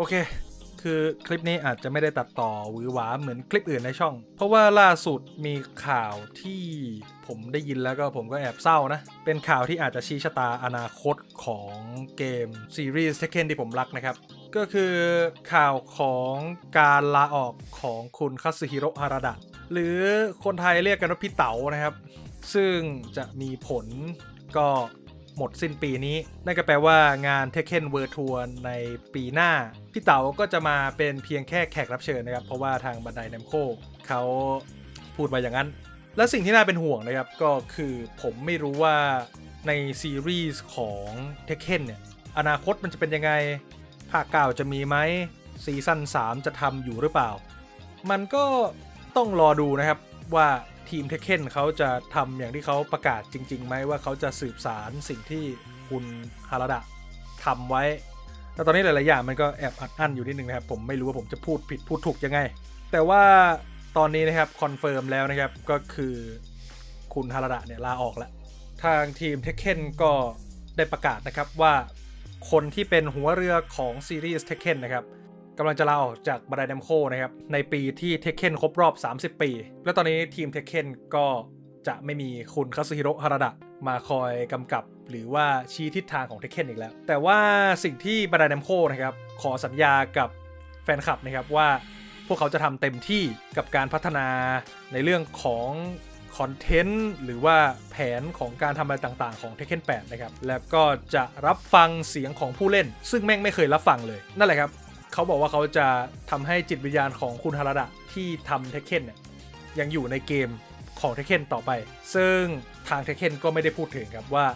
โอเค คือคลิปนี้อาจจะไม่ได้ตัดต่อหวือหวาเหมือนคลิปอื่นในช่อง เพราะว่าล่าสุดมีข่าวที่ผมได้ยินแล้วก็ผมก็แอบเศร้านะ เป็นข่าวที่อาจจะชี้ชะตาอนาคตของเกมซีรีส์ Tekken ที่ผมรักนะครับ ก็คือข่าวของการลาออกของคุณคาสึฮิโรฮาราดะ หรือคนไทยเรียกกันว่าพี่เต๋านะครับ ซึ่งจะมีผลก็ หมดสิ้นปีนี้ นั่นก็แปลว่างาน Tekken World Tour ในปีหน้า พี่เต๋าก็จะมาเป็นเพียงแค่แขกรับเชิญนะครับ เพราะว่าทางบันได n นมโคเขาพูดมาอย่างนั้น และสิ่งที่น่าเป็นห่วงนะครับ ก็คือผมไม่รู้ว่าในซีรีส์ของ Tekken เนี่ยอนาคตมันจะเป็นยังไง ภาคเก่าจะมีไหมซีซั่น3 จะทำอยู่หรือเปล่า มันก็ต้องรอดูนะครับว่า ทีมเทคเคนเขาจะทำอย่างที่เขาประกาศจริงๆไหมว่าเขาจะสืบสารสิ่งที่คุณฮาราดะทำไว้ แต่ตอนนี้หลายๆอย่างมันก็แอบอัดอั้นอยู่นิดนึงนะครับ ผมไม่รู้ว่าผมจะพูดผิดพูดถูกยังไง แต่ว่าตอนนี้นะครับคอนเฟิร์มแล้วนะครับก็คือคุณฮาราดะเนี่ยลาออกแล้วทางทีมเทคเคนก็ได้ประกาศนะครับว่าคนที่เป็นหัวเรือของซีรีส์เทคเคนนะครับ กำลังจะลาออกจากบร a ด n มโคนะครับในปีที่เทคเคนครบรอบ 30 ปี และตอนนี้ทีมเทคเคนก็จะไม่มีคุณคาซึฮิโร่ฮาราดะมาคอยกำกับหรือว่าชี้ทิศทางของเทคเคนอีกแล้ว แต่ว่าสิ่งที่บร a ด n มโคนะครับขอสัญญากับแฟนคลับนะครับว่าพวกเขาจะทำเต็มที่กับการพัฒนาในเรื่องของคอนเทนต์หรือว่าแผนของการทำอะไรต่างๆ ของ Tekken 8 นะครับ แล้วก็จะรับฟังเสียงของผู้เล่น ซึ่งแม่งไม่เคยรับฟังเลย นั่นแหละครับ เขาบอกว่าเขาจะทำให้จิตวิญญาณของคุณฮาราดะที่ทำเทคเคนเนี่ยยังอยู่ในเกมของเทคเคนต่อไป ซึ่งทางเทคเคนก็ไม่ได้พูดถึงครับว่า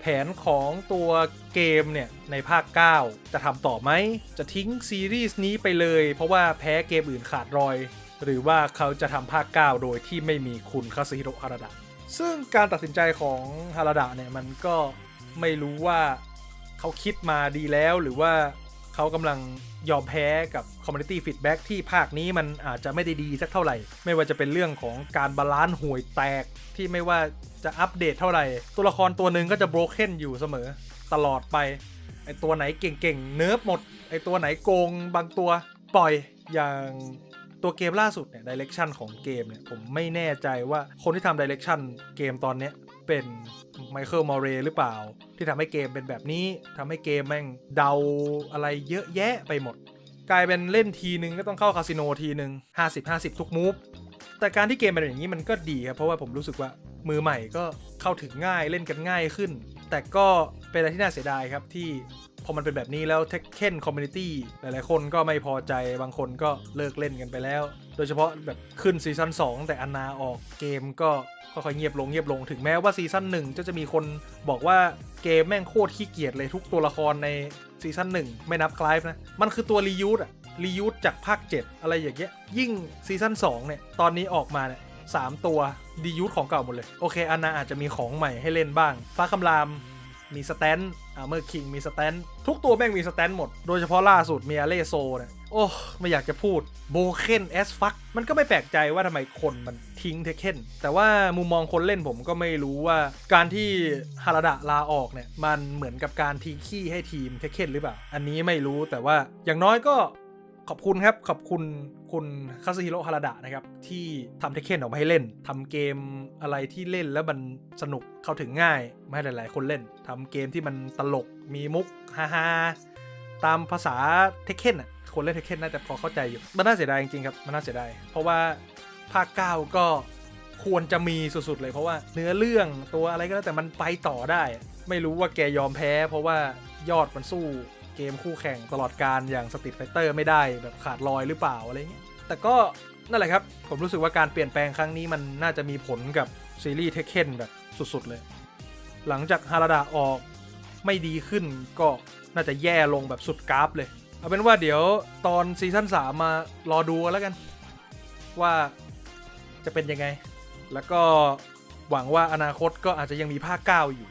แผนของตัวเกมเนี่ยในภาค 9 จะทำต่อไหม จะทิ้งซีรีส์นี้ไปเลย เพราะว่าแพ้เกมอื่นขาดรอย หรือว่าเขาจะทำภาค 9 โดยที่ไม่มีคุณคาซึฮิโรฮาราดะซึ่งการตัดสินใจของฮาราดะเนี่ยมันก็ไม่รู้ว่าเขาคิดมาดีแล้วหรือว่าเขากำลัง ยอมแพ้กับ Community Feedback ที่ภาคนี้มันอาจจะไม่ได้ดีสักเท่าไหร่ ไม่ว่าจะเป็นเรื่องของการบาลานซ์ห่วยแตกที่ไม่ว่าจะอัปเดตเท่าไหร่ ตัวละครตัวหนึ่งก็จะ broken อยู่เสมอตลอดไป ไอตัวไหนเก่งๆ เนิร์ฟหมด ไอตัวไหนโกงบางตัวปล่อยอย่างตัวเกมล่าสุดเนี่ยดิเรกชันของเกมเนี่ยผมไม่แน่ใจว่าคนที่ทำดิเรกชันเกมตอนเนี้ย เป็นไมเคิลมอร์เรย์หรือเปล่า ที่ทำให้เกมเป็นแบบนี้ทำให้เกมแม่งเดาอะไรเยอะแยะไปหมด กลายเป็นเล่นทีนึงก็ต้องเข้าคาสิโนทีนึง50 50 ทุกมูฟแต่การที่เกมเป็นอย่างนี้มันก็ดีครับเพราะว่าผมรู้สึกว่ามือใหม่ก็เข้าถึงง่ายเล่นกันง่ายขึ้น แต่ก็เป็นอะไรที่น่าเสียดายครับที่ พอมันเป็นแบบนี้แล้วเทคเคนคอมมูนิตี้หลายๆ คนก็ไม่พอใจบางคนก็เลิกเล่นกันไปแล้ว โดยเฉพาะแบบขึ้นซีซั่น2 แต่อันนาออกเกมก็ค่อยๆเงียบลงเงียบลงถึงแม้ว่าซีซั่นหนึ่งจะจะมีคนบอกว่าเกมแม่งโคตรขี้เกียจเลยทุกตัวละครในซีซั่นหนึ่งไม่นับคลายนะ มันคือตัวรียูสอะรียูสจากภาค 7 อะไรอย่างเงี้ยยิ่งซีซั่น2เนี่ยตอนนี้ออกมาเนี่ยสามตัวดียูสของเก่าหมดเลย โอเคอันนาอาจจะมีของใหม่ให้เล่นบ้าง ฟ้าคำรามมีสแตน อาร์เมอร์คิงมีสแตนทุกตัวแม่งมีสแตนหมด โดยเฉพาะล่าสุดมีอาเล่โซเนี่ยโอ้ไม่อยากจะพูดโบเคนแอสฟักมันก็ไม่แปลกใจว่าทำไมคนมันทิ้งเทเคนแต่ว่ามุมมองคนเล่นผมก็ไม่รู้ว่าการที่ฮาราดะลาออกเนี่ย มันเหมือนกับการทิ้งขี้ให้ทีมเทเคนหรือเปล่า อันนี้ไม่รู้แต่ว่าอย่างน้อยก็ ขอบคุณครับ ขอบคุณคุณคาซึฮิโร่ฮาราดะนะครับ ที่ทำเทคเคนออกมาให้เล่นทำเกมอะไรที่เล่นแล้วมันสนุกเข้าถึงง่ายไม่ให้หลาย ๆ คนเล่นทำเกมที่มันตลกมีมุกฮาฮาๆตามภาษาเทคเคนอะคนเล่นเทคเคนน่าจะพอเข้าใจอยู่มันน่าเสียดายจริงๆครับมันน่าเสียดายเพราะว่าภาค9ก็ควรจะมีสุดๆเลยเพราะว่าเนื้อเรื่องตัวอะไรก็แล้วแต่มันไปต่อได้ ไม่รู้ว่าแกยอมแพ้ เพราะว่ายอดมันสู้ เกมคู่แข่งตลอดการอย่างสต e ี t ไฟเตอร์ไม่ได้แบบขาดลอยหรือเปล่าอะไรเงี้ยแต่ก็นั่นแหละครับ ผมรู้สึกว่าการเปลี่ยนแปลงครั้งนี้มันน่าจะมีผลกับซีรีส์เทคเคนแบบสุดๆเลย หลังจากฮาราดาออกไม่ดีขึ้นก็น่าจะแย่ลงแบบสุดกราฟเลย เอาเป็นว่าเดี๋ยวตอนซีซั่น3มารอดูกันแล้วกัน ว่าจะเป็นยังไง แล้วก็หวังว่าอนาคตก็อาจจะยังมีภาค 9 อยู่